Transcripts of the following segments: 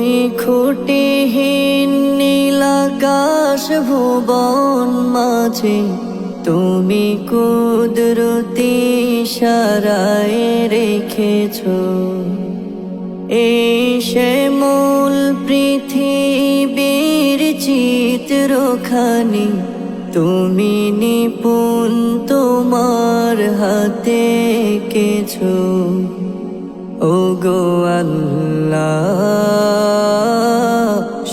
ওই খুঁটিহীন নীলাকাশ ভুবন মাঝে, তুমি কুদরতি সারায় রেখেছ। এই সে মূল পৃথিবীর চিত্রখানি, তুমি নিপুণ তোমার হাতে কেছো ও গো আল্লাহ।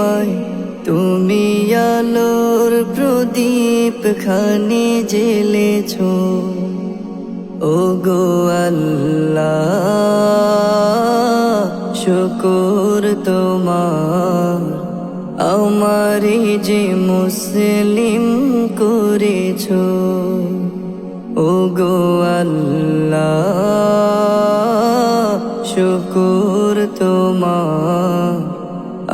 নীলিমায় তুমি আলোর প্রদীপ খানি জেলেছ ও গো আল্লাহ, শুকুর তোমার। আমারে যে মুসলিম করেছ। ও গো আল্লাহ, শুকুর তোমার।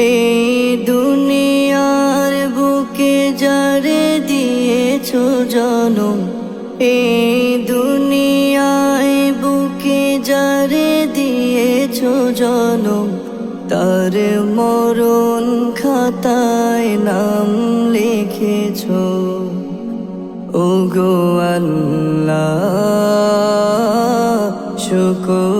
এই দুনিয়ার বুকে যারে দিয়েছ জনম, এই দুনিয়ায় বুকে যারে দিয়েছ জনম, তার মরণ খাতায় নাম লিখেছ। ও গো শুকুর